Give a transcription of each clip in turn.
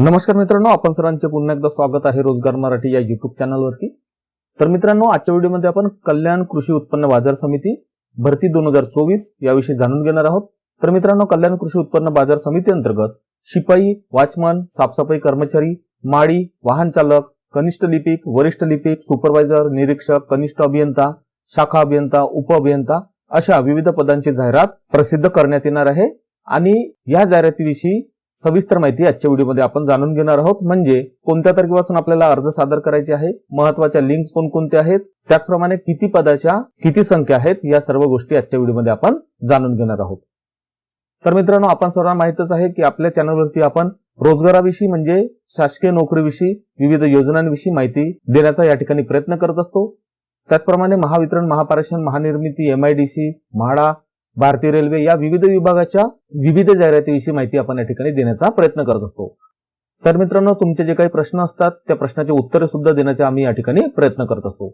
नमस्कार मित्रांनो आपण सर्वांचे पुन्हा एकदा स्वागत आहे रोजगार मराठी या युट्यूब चॅनलवरती तर मित्रांनो आजच्या व्हिडिओमध्ये आपण कल्याण कृषी उत्पन्न बाजार समिती भरती दोन हजार चोवीस याविषयी जाणून घेणार आहोत. तर मित्रांनो कल्याण कृषी उत्पन्न बाजार समिती अंतर्गत शिपाई वॉचमन साफसफाई कर्मचारी माळी वाहन चालक कनिष्ठ लिपिक वरिष्ठ लिपिक सुपरवायझर निरीक्षक कनिष्ठ अभियंता शाखा अभियंता उप अभियंता अशा विविध पदांची जाहिरात प्रसिद्ध करण्यात येणार आहे. आणि या जाहिरातीविषयी सविस्तर माहिती आजच्या व्हिडिओमध्ये आपण जाणून घेणार आहोत. म्हणजे कोणत्या तारखेपासून आपल्याला अर्ज सादर करायचे आहे? महत्त्वाच्या लिंक्स कोणकोणत्या आहेत? त्याचप्रमाणे किती पदाच्या किती संख्या आहेत? या सर्व गोष्टी आजच्या व्हिडिओमध्ये आपण जाणून घेणार आहोत. तर मित्रांनो आपण सर्वांना माहितच आहे की आपल्या चॅनलवरती आपण रोजगाराविषयी म्हणजे शासकीय नोकरीविषयी विविध योजनांविषयी माहिती देण्याचा या ठिकाणी प्रयत्न करत असतो. त्याचप्रमाणे महावितरण महापारेषण महानिर्मिती एमआयडीसी म्हाडा भारतीय रेल्वे या विविध विभागाच्या विविध जाहिरातीविषयी माहिती आपण या ठिकाणी देण्याचा प्रयत्न करत असतो. तर मित्रांनो तुमचे जे काही प्रश्न असतात त्या प्रश्नाचे उत्तरे सुद्धा देण्याचे आम्ही या ठिकाणी प्रयत्न करत असतो.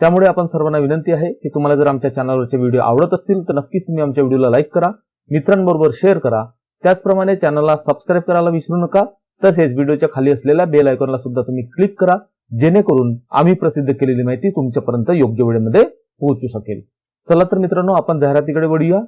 त्यामुळे आपण सर्वांना विनंती आहे की तुम्हाला जर आमच्या चॅनलवरचे व्हिडिओ आवडत असतील तर नक्कीच तुम्ही आमच्या व्हिडिओला लाईक करा मित्रांबरोबर शेअर करा. त्याचप्रमाणे चॅनलला सबस्क्राईब करायला विसरू नका तसेच व्हिडिओच्या खाली असलेल्या बेल आयकॉनला सुद्धा तुम्ही क्लिक करा जेणेकरून आम्ही प्रसिद्ध केलेली माहिती तुमच्यापर्यंत योग्य वेळेमध्ये पोहोचू शकेल. चला तर मित्रांनो आपण जाहिरातीकडे वळूया.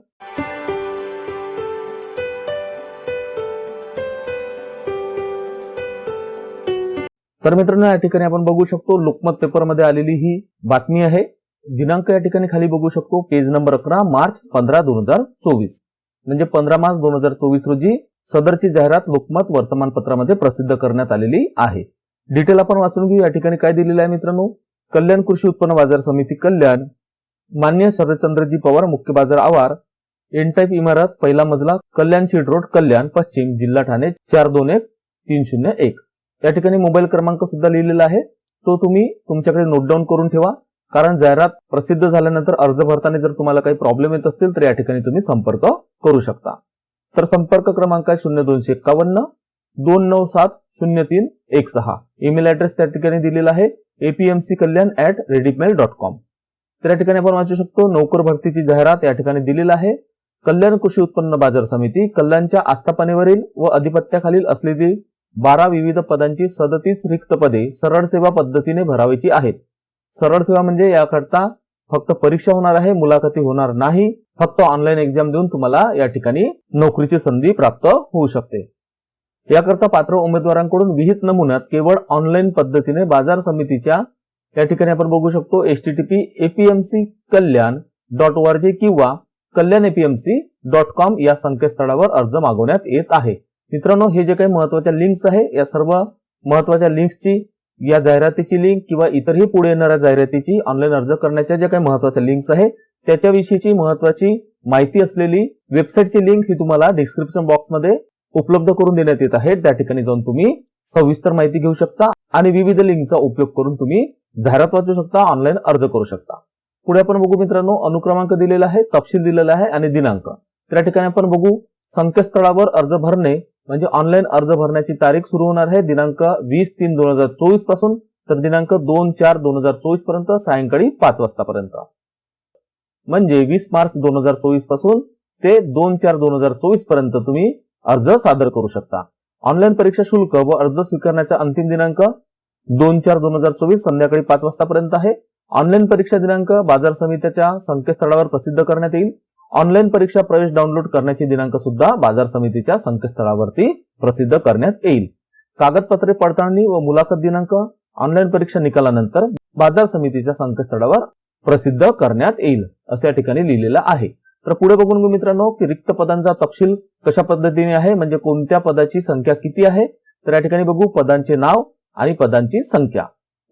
तर मित्रांनो या ठिकाणी आपण बघू शकतो लोकमत पेपरमध्ये आलेली ही बातमी आहे. दिनांक या ठिकाणी खाली बघू शकतो पेज नंबर अकरा मार्च पंधरा दोन हजार चोवीस. म्हणजे पंधरा मार्च दोन हजार चोवीस रोजी सदरची जाहिरात लोकमत वर्तमानपत्रामध्ये प्रसिद्ध करण्यात आलेली आहे. डिटेल आपण वाचून घेऊ या ठिकाणी काय दिलेलं आहे मित्रांनो? कल्याण कृषी उत्पन्न बाजार समिती कल्याण. मान्य शरदचंद्रजी पवार मुख्य बाजार आवार एन टाईप इमारत पहिला मजला कल्याण शीट रोड कल्याण पश्चिम जिल्हा ठाणे चार दोन एक तीन शून्य एक. या ठिकाणी मोबाईल क्रमांक सुद्धा लिहिलेला आहे. तो तुम्ही तुमच्याकडे नोट डाऊन करून ठेवा. कारण जाहिरात प्रसिद्ध झाल्यानंतर अर्ज भरताना जर तुम्हाला काही प्रॉब्लेम येत असतील तर या ठिकाणी तुम्ही संपर्क करू शकता. तर संपर्क क्रमांक आहे शून्य दोनशे एक्कावन्न दोन नऊ सात शून्य तीन एक सहा. ईमेल ऍड्रेस त्या ठिकाणी दिलेला आहे APMC Kalyan at rediffmail dot com तर या ठिकाणी आपण वाचू शकतो नोकर भरतीची जाहिरात या ठिकाणी दिलेला आहे. कल्याण कृषी उत्पन्न बाजार समिती कल्याणच्या आस्थापनेवरील व अधिपत्याखालील असलेली बारा विविध पदांची सदतीस रिक्त पदे सरळ सेवा पद्धतीने भरावीची आहेत. सरळ सेवा म्हणजे याकरता फक्त परीक्षा होणार आहे मुलाखती होणार नाही फक्त ऑनलाईन एक्झाम देऊन तुम्हाला या ठिकाणी नोकरीची संधी प्राप्त होऊ शकते. याकरता पात्र उमेदवारांकडून विहित नमुन्यात केवळ ऑनलाईन पद्धतीने बाजार समितीच्या या ठिकाणी आपण बघू शकतो H T T P APMC Kalyan dot O R G किंवा कल्याण एपीएमसी डॉट कॉम या संकेतस्थळावर अर्ज मागवण्यात येत आहे. मित्रांनो हे जे काही महत्त्वाच्या लिंक्स आहे या सर्व महत्त्वाच्या लिंक्सची या जाहिरातीची लिंक किंवा इतरही पुढे येणाऱ्या जाहिरातीची ऑनलाईन अर्ज करण्याच्या ज्या काही महत्त्वाच्या लिंक्स आहे त्याच्याविषयीची महत्वाची माहिती असलेली वेबसाईटची लिंक ही तुम्हाला डिस्क्रिप्शन बॉक्समध्ये उपलब्ध करून देण्यात येत आहे. त्या ठिकाणी जाऊन तुम्ही सविस्तर माहिती घेऊ शकता आणि विविध लिंकचा उपयोग करून तुम्ही जाहिरात वाचू शकता ऑनलाईन अर्ज करू शकता. पुढे आपण बघू मित्रांनो अनुक्रमांक दिलेला आहे तपशील दिलेला आहे आणि दिनांक. त्या ठिकाणी आपण बघू संकेतस्थळावर अर्ज भरणे म्हणजे ऑनलाईन अर्ज भरण्याची तारीख सुरू होणार आहे दिनांक वीस तीन दोन हजार चोवीसपासून तर दिनांक दोन चार दोन हजार चोवीसपर्यंत सायंकाळी पाच वाजतापर्यंत. म्हणजे वीस मार्च दोन हजार चोवीसपासून ते दोन चार दोन हजार चोवीसपर्यंत तुम्ही अर्ज सादर करू शकता. ऑनलाईन परीक्षा शुल्क व अर्ज स्वीकारण्याचा अंतिम दिनांक दोन चार दोन हजार चोवीस संध्याकाळी पाच वाजतापर्यंत आहे. ऑनलाईन परीक्षा दिनांक बाजार समितीच्या संकेतस्थळावर प्रसिद्ध करण्यात येईल. ऑनलाईन परीक्षा प्रवेश डाउनलोड करण्याची दिनांक सुद्धा बाजार समितीच्या संकेतस्थळावरती प्रसिद्ध करण्यात येईल. कागदपत्रे पडताळणी व मुलाखत दिनांक ऑनलाईन परीक्षा निकालानंतर बाजार समितीच्या संकेतस्थळावर प्रसिद्ध करण्यात येईल असं या ठिकाणी लिहिलेलं आहे. तर पुढे बघून मी मित्रांनो की रिक्त पदांचा तपशील कशा पद्धतीने आहे म्हणजे कोणत्या पदाची संख्या किती आहे? तर या ठिकाणी बघू पदांचे नाव आणि पदांची संख्या.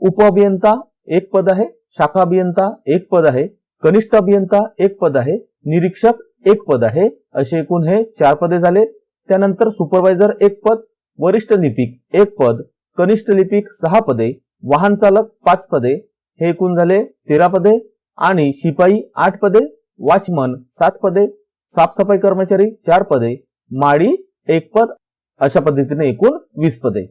उप अभियंता एक पद आहे शाखा अभियंता एक पद आहे कनिष्ठ अभियंता एक पद आहे निरीक्षक एक पद आहे असे एकूण हे चार पदे झाले. त्यानंतर सुपरवायझर एक पद वरिष्ठ लिपिक एक पद कनिष्ठ लिपिक सहा पदे वाहन चालक पाच पदे हे एकूण झाले तेरा पदे. आणि शिपाई आठ पदे वॉचमन सात पदे साफसफाई कर्मचारी चार पदे माळी एक पद अशा पद्धतीने एकूण वीस पदे.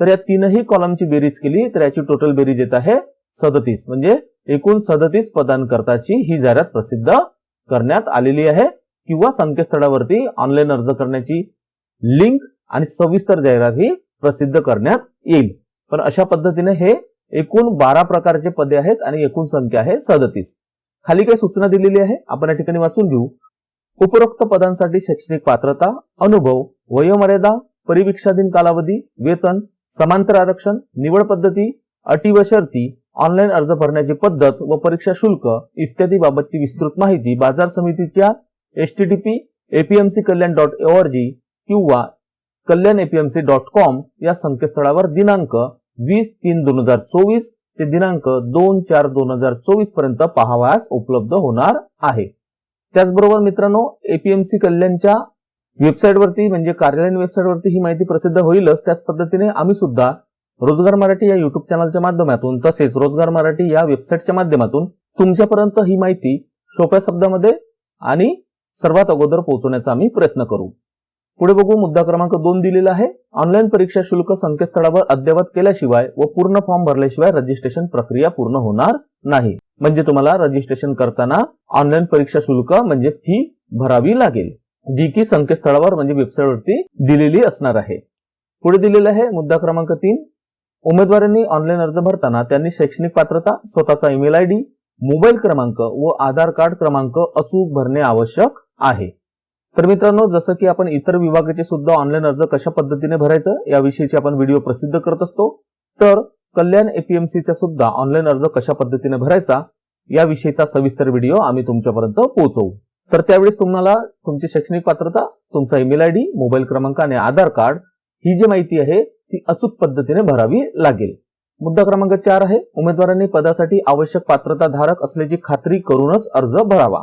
तर या तीनही कॉलमची बेरीज केली तर याची टोटल बेरीज येत आहे सदतीस. म्हणजे एकूण सदतीस पदांकरताची ही जाहिरात प्रसिद्ध करण्यात आलेली आहे. किंवा संकेतस्थळावरती ऑनलाईन अर्ज करण्याची लिंक आणि सविस्तर जाहिरात ही प्रसिद्ध करण्यात येईल. पण अशा पद्धतीने हे एकूण बारा प्रकारचे पदे आहेत आणि एकूण संख्या आहे सदतीस. खाली काही सूचना दिलेली आहे. आपण या ठिकाणी वाचून घेऊ. उपरोक्त पदांसाठी शैक्षणिक पात्रता अनुभव वयोमर्यादा परिवीक्षाधीन कालावधी वेतन समांतर आरक्षण निवड पद्धती अटी व शर्ती ऑनलाईन अर्ज भरण्याची पद्धत व परीक्षा शुल्क इत्यादी बाबतची विस्तृत माहिती बाजार समितीच्या H T T P APMC Kalyan dot G किंवा कल्याण एपीएमसी डॉट कॉम या संकेतस्थळावर दिनांक वीस तीन दोन हजार चोवीस ते दिनांक दोन चार दोन हजार चोवीसपर्यंत पाहावयास उपलब्ध होणार आहे. त्याचबरोबर मित्रांनो एपीएमसी कल्याणच्या वेबसाईटवरती म्हणजे कार्यालयीन वेबसाईटवरती ही माहिती प्रसिद्ध होईलच. त्याच पद्धतीने आम्ही सुद्धा रोजगार मराठी या युट्यूब चॅनलच्या माध्यमातून तसेच रोजगार मराठी या वेबसाईटच्या माध्यमातून तुमच्यापर्यंत ही माहिती सोप्या शब्दामध्ये आणि सर्वात अगोदर पोहोचवण्याचा आम्ही प्रयत्न करू. पुढे बघू मुद्दा क्रमांक दोन दिलेला आहे. ऑनलाईन परीक्षा शुल्क संकेतस्थळावर अद्ययावत केल्याशिवाय व पूर्ण फॉर्म भरल्याशिवाय रजिस्ट्रेशन प्रक्रिया पूर्ण होणार नाही. म्हणजे तुम्हाला रजिस्ट्रेशन करताना ऑनलाईन परीक्षा शुल्क म्हणजे फी भरावी लागेल. जी की संकेतस्थळावर म्हणजे वेबसाईटवरती दिलेली असणार आहे. पुढे दिलेलं आहे मुद्दा क्रमांक तीन. उमेदवारांनी ऑनलाईन अर्ज भरताना त्यांनी शैक्षणिक पात्रता स्वतःचा ईमेल आय डी मोबाईल क्रमांक व आधार कार्ड क्रमांक अचूक भरणे आवश्यक आहे. तर मित्रांनो जसं की आपण इतर विभागाचे सुद्धा ऑनलाईन अर्ज कशा पद्धतीने भरायचं याविषयीचे आपण व्हिडिओ प्रसिद्ध करत असतो. तर कल्याण एपीएमसीचा सुद्धा ऑनलाईन अर्ज कशा पद्धतीने भरायचा याविषयीचा सविस्तर व्हिडिओ आम्ही तुमच्यापर्यंत पोहोचवू. तर त्यावेळेस तुम्हाला तुमची शैक्षणिक पात्रता तुमचा ईमेल आय डी मोबाईल क्रमांक आणि आधार कार्ड ही जी माहिती आहे ती अचूक पद्धतीने भरावी लागेल. मुद्दा क्रमांक चार आहे उमेदवारांनी पदासाठी आवश्यक पात्रता धारक असल्याची खात्री करूनच अर्ज भरावा.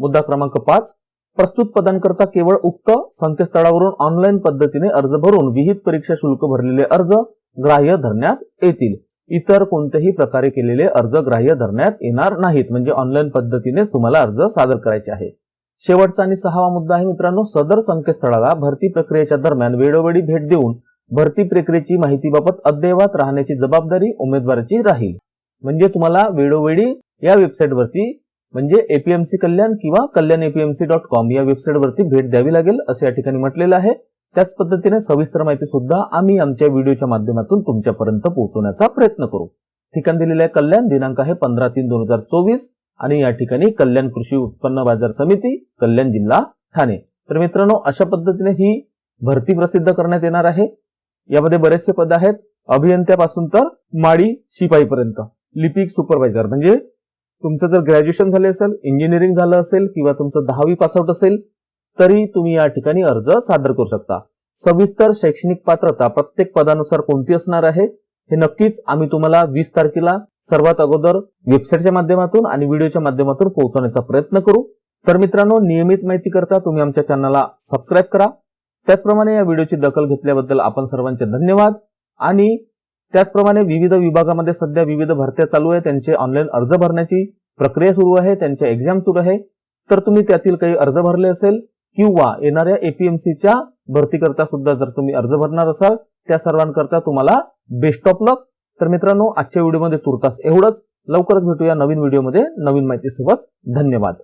मुद्दा क्रमांक पाच प्रस्तुत पदांकरता केवळ उक्त संकेतस्थळावरून ऑनलाईन पद्धतीने अर्ज भरून विहित परीक्षा शुल्क भरलेले अर्ज ग्राह्य धरण्यात येतील. इतर कोणत्याही प्रकारे केलेले अर्ज ग्राह्य धरण्यात येणार नाहीत म्हणजे ऑनलाईन पद्धतीनेच तुम्हाला अर्ज सादर करायचे आहे. शेवटचा आणि सहावा मुद्दा आहे मित्रांनो सदर संकेतस्थळाला भरती प्रक्रियेच्या दरम्यान वेळोवेळी भेट देऊन भरती प्रक्रियेची माहितीबाबत अद्ययावत राहण्याची जबाबदारी उमेदवाराची राहील. म्हणजे तुम्हाला वेळोवेळी या वेबसाईटवरती म्हणजे एपीएमसी कल्याण किंवा कल्याण एपीएमसी डॉट कॉम या वेबसाईटवरती भेट द्यावी लागेल असं या ठिकाणी म्हटलेलं आहे. त्याच पद्धतीने सविस्तर माहिती सुद्धा आम्ही आमच्या व्हिडिओच्या माध्यमातून तुमच्यापर्यंत पोहोचवण्याचा प्रयत्न करू. ठिकाण दिलेलं आहे कल्याण दिनांक आहे पंधरा तीन दोन हजार चोवीस. आणि या ठिकाणी कल्याण कृषी उत्पन्न बाजार समिती कल्याण जिल्हा ठाणे. तर मित्रांनो अशा पद्धतीने ही भरती प्रसिद्ध करण्यात येणार आहे. यामध्ये बरेचसे पद आहेत. अभियंत्यापासून तर माडी शिपाईपर्यंत. लिपिक सुपरवायझर म्हणजे तुमचं जर ग्रॅज्युएशन झाले असेल इंजिनिअरिंग झालं असेल किंवा तुमचं दहावी पासआउट असेल तरी तुम्ही या ठिकाणी अर्ज सादर करू शकता. सविस्तर शैक्षणिक पात्रता प्रत्येक पदानुसार कोणती असणार आहे? हे नक्कीच आम्ही तुम्हाला वीस तारखेला सर्वात अगोदर वेबसाईटच्या माध्यमातून आणि व्हिडिओच्या माध्यमातून पोहोचवण्याचा प्रयत्न करू. तर मित्रांनो नियमित माहिती करता तुम्ही आमच्या चॅनलला सबस्क्राईब करा. त्याचप्रमाणे या व्हिडिओची दखल घेतल्याबद्दल आपण सर्वांचे धन्यवाद. आणि त्याचप्रमाणे विविध विभागामध्ये सध्या विविध भरत्या चालू आहे त्यांचे ऑनलाईन अर्ज भरण्याची प्रक्रिया सुरू आहे. त्यांच्या एक्झाम सुरू आहे. तर तुम्ही त्यातील काही अर्ज भरले असेल किंवा येणाऱ्या एपीएमसीच्या भरतीकरता सुद्धा जर तुम्ही अर्ज भरणार असाल त्या सर्वांकरता तुम्हाला बेस्ट ऑफ लक तर मित्रांनो आजच्या व्हिडिओमध्ये तुर्तास एवढंच. लवकरच भेटूया नवीन व्हिडिओमध्ये नवीन माहितीसोबत. धन्यवाद.